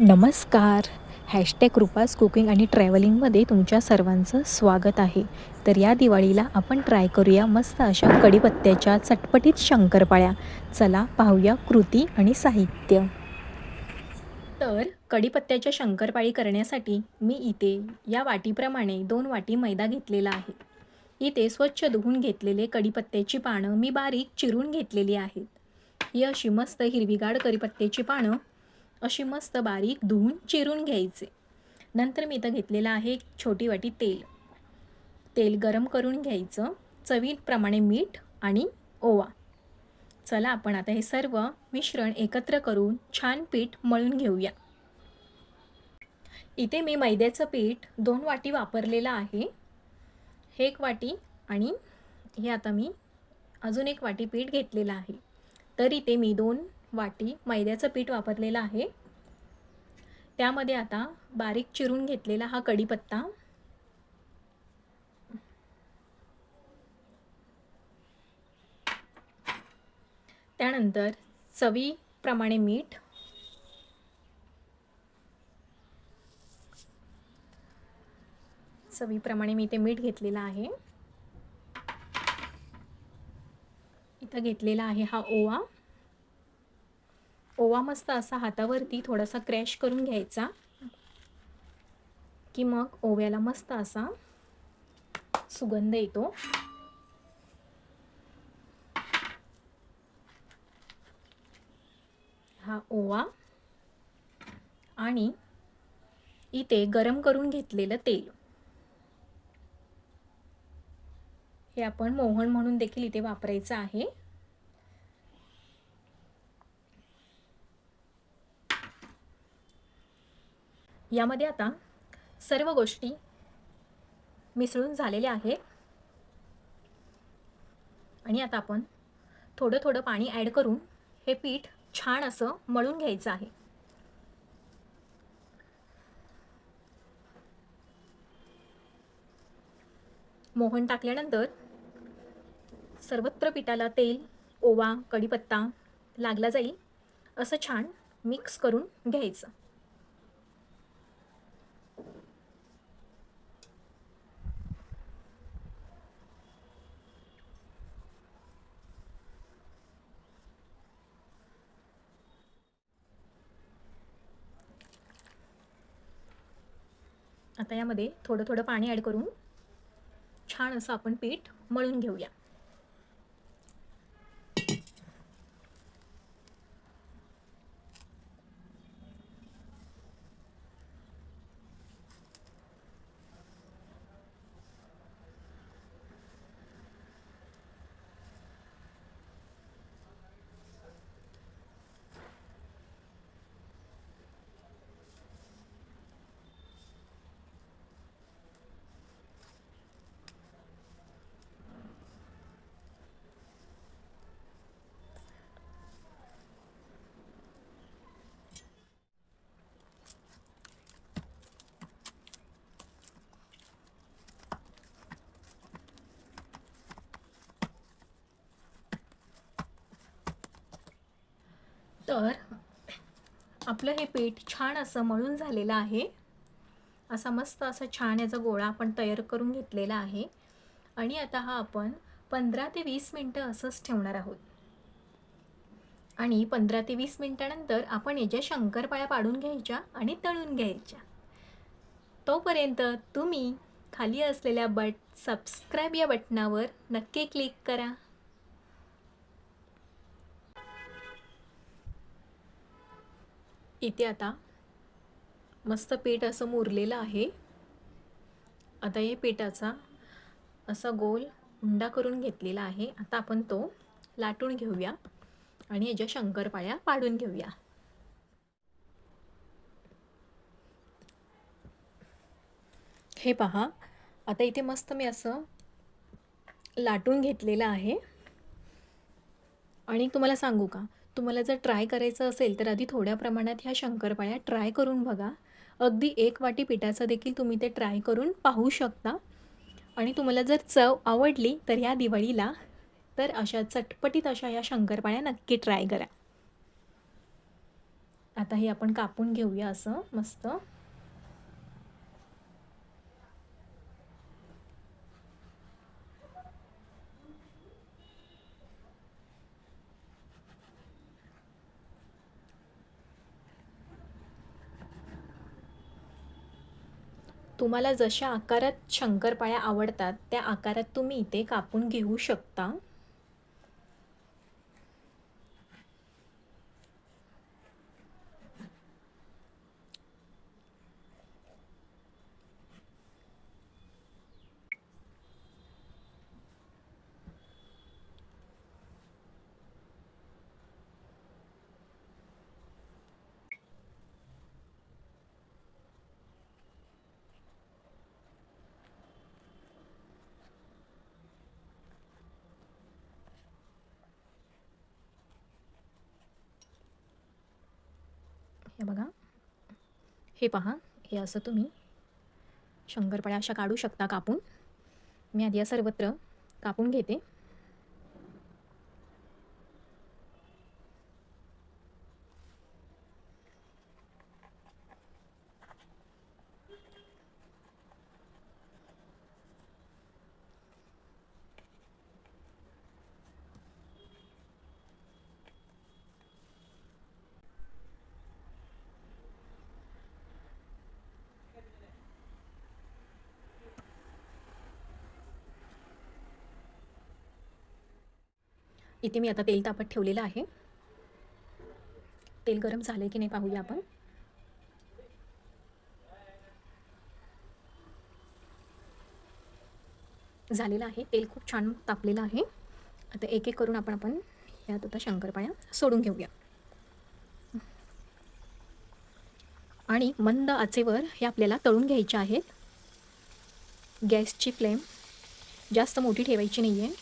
नमस्कार. Hashtag कृपास cooking आणि ट्रॅव्हलिंगमध्ये तुमच्या सर्वांचं स्वागत आहे. तर या दिवाळीला आपण ट्राय करूया मस्त अशा कढीपत्त्याच्या चटपटीत शंकरपाळ्या. चला पाहूया कृती आणि साहित्य. तर कढीपत्त्याच्या शंकरपाळी करण्यासाठी मी इथे या वाटीप्रमाणे दोन वाटी मैदा घेतलेला आहे. इथे स्वच्छ धुवून घेतलेले कढीपत्त्याची पानं मी बारीक चिरून घेतलेली आहेत. ही अशी मस्त हिरवीगार कढीपत्त्याची पानं अशी मस्त बारीक धुवून चिरून घ्यायचे. नंतर मी इथं घेतलेलं आहे एक छोटी वाटी तेल. तेल गरम करून घ्यायचं. चवीप्रमाणे मीठ आणि ओवा. चला आपण आता हे सर्व मिश्रण एकत्र करून छान पीठ मळून घेऊया. इथे मी मैद्याचं पीठ दोन वाटी वापरलेलं आहे. हे एक वाटी आणि हे आता मी अजून एक वाटी पीठ घेतलेलं आहे. तर इथे मी दोन वाटी मैद्याचं पीठ वापरलेलं आहे. त्यामध्ये आता बारीक चिरून घेतलेला हा कढीपत्ता. त्यानंतर चवीप्रमाणे मीठ. चवीप्रमाणे मी इथे मीठ घेतलेलं आहे. इथं घेतलेला आहे हा ओवा. ओवा मस्त असा हातावरती थोडासा क्रॅश करून घ्यायचा. की मग ओव्याला मस्त असा सुगंध येतो. हा ओवा आणि इथे गरम करून घेतलेलं तेल. हे आपण मोहन म्हणून देखील इथे वापरायचं आहे. यामध्ये आता सर्व गोष्टी मिसळून झालेल्या आहेत. आणि आता आपण थोडं थोडं पाणी ॲड करून हे पीठ छान असं मळून घ्यायचं आहे. मोहन टाकल्यानंतर सर्वत्र पिठाला तेल ओवा कढीपत्ता लागला जाईल असं छान मिक्स करून घ्यायचं. आता यामध्ये थोडं थोडं पाणी ॲड करून छान असं आपण पीठ मळून घेऊया तर आपलं हे पीठ छान असं मळून झालेलं आहे. असा मस्त असा छान याचा गोळा आपण तयार करून घेतलेला आहे. आणि आता हा आपण पंधरा ते वीस मिनटं असंच ठेवणार आहोत. आणि पंधरा ते वीस मिनटानंतर आपण याच्या शंकरपाळ्या पाडून घ्यायच्या आणि तळून घ्यायच्या. तोपर्यंत तुम्ही खाली असलेल्या बट सबस्क्राईब या बटनावर नक्की क्लिक करा. इथे आता मस्त पीठ असं मुरलेलं आहे. आता हे पिठाचा असा गोल उंडा करून घेतलेला आहे. आता आपण तो लाटून घेऊया आणि याच्या शंकरपाळ्या पाडून घेऊया. हे पहा आता इथे मस्त मी असं लाटून घेतलेलं आहे. आणि तुम्हाला सांगू का तुम्हाला जर ट्राय करायचं असेल तर आधी थोड्या प्रमाणात ह्या शंकरपाळ्या ट्राय करून बघा. अगदी एक वाटी पिठाचं देखील तुम्ही ते ट्राय करून पाहू शकता. आणि तुम्हाला जर चव आवडली तर ह्या दिवाळीला तर अशा चटपटीत अशा या शंकरपाळ्या नक्की ट्राय करा. आता हे आपण कापून घेऊया असं मस्त. तुम्हाला जशा आकारात शंकरपाळ्या आवडतात त्या आकारात तुम्ही इथे कापून घेऊ शकता. हे बघा. हे पहा हे असं तुम्ही शंकरपाळ्या अशा काढू शकता कापून. मी आधी या सर्वत्र कापून घेते. इथे मी आता तेल तापत ठेवलेलं आहे. तेल गरम झालं की नाही पाहूया आपण. झालेलं आहे. तेल खूप छान तापलेलं आहे. आता एक एक करून आपण आपण यात आता शंकरपाळ्या सोडून घेऊया. आणि मंद आचेवर हे आपल्याला तळून घ्यायचे आहेत. गॅसची फ्लेम जास्त मोठी ठेवायची नाही आहे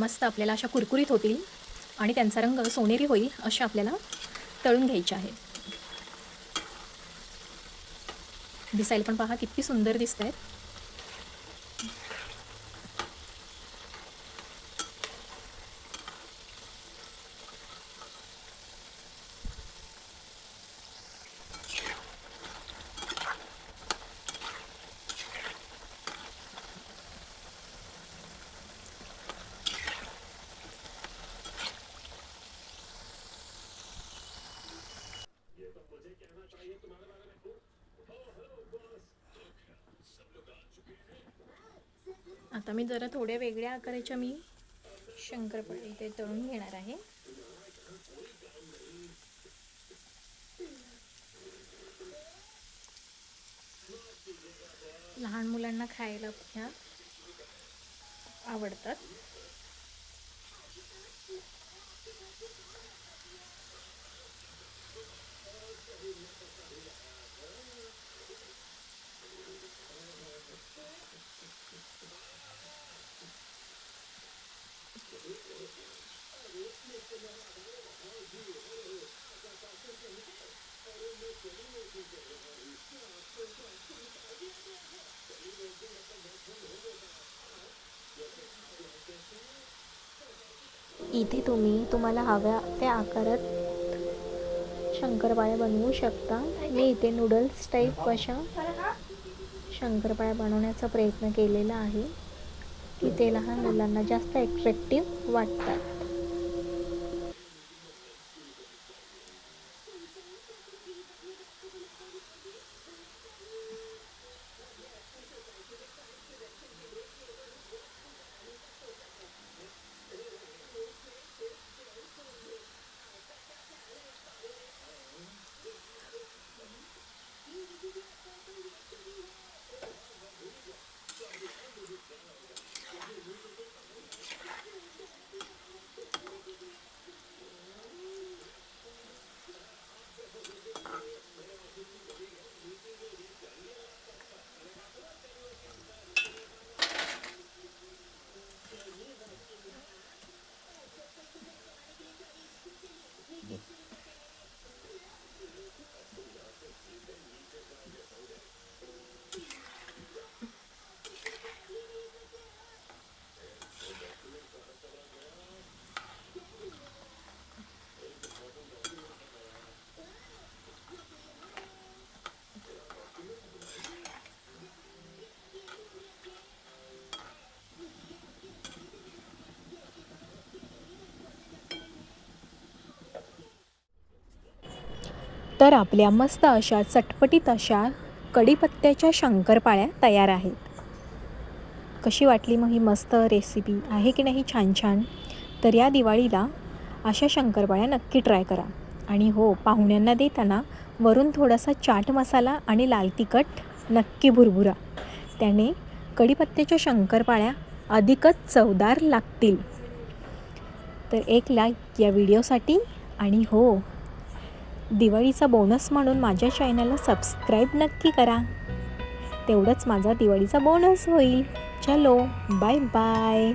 मस्त आपल्याला अशा कुरकुरीत होतील आणि त्यांचा रंग सोनेरी होईल अशा आपल्याला तळून घ्यायचे आहे. दिसायला पण पहा किती सुंदर दिसत आहेत आता मी जरा थोड्या वेगळ्या आकाराच्या मी शंकरपाळी इथे तळून घेणार आहे. लहान मुलांना खायला ह्या आवडतात. इथे तुम्ही तुम्हाला हव्या त्या आकारात शंकरपाळ्या बनवू शकता. मी इथे नूडल्स टाईप अशा शंकरपाळ्या बनवण्याचा प्रयत्न केलेला आहे. की ते लहान मुलांना जास्त ॲट्रॅक्टिव्ह वाटतात. तर आपल्या मस्त अशा चटपटीत अशा कढीपत्त्याच्या शंकरपाळ्या तयार आहेत. कशी वाटली मग ही मस्त रेसिपी आहे की नाही छान छान? तर या दिवाळीला अशा शंकरपाळ्या नक्की ट्राय करा. आणि हो पाहुण्यांना देताना वरून थोडासा चाट मसाला आणि लाल तिखट नक्की भुरभुरा. त्याने कढीपत्त्याच्या शंकरपाळ्या अधिकच चवदार लागतील. तर एक लाईक या व्हिडिओसाठी आणि हो दिवाळीचा बोनस म्हणून माझ्या चॅनलला सबस्क्राईब नक्की करा. तेवढंच माझा दिवाळीचा बोनस होईल. चलो बाय बाय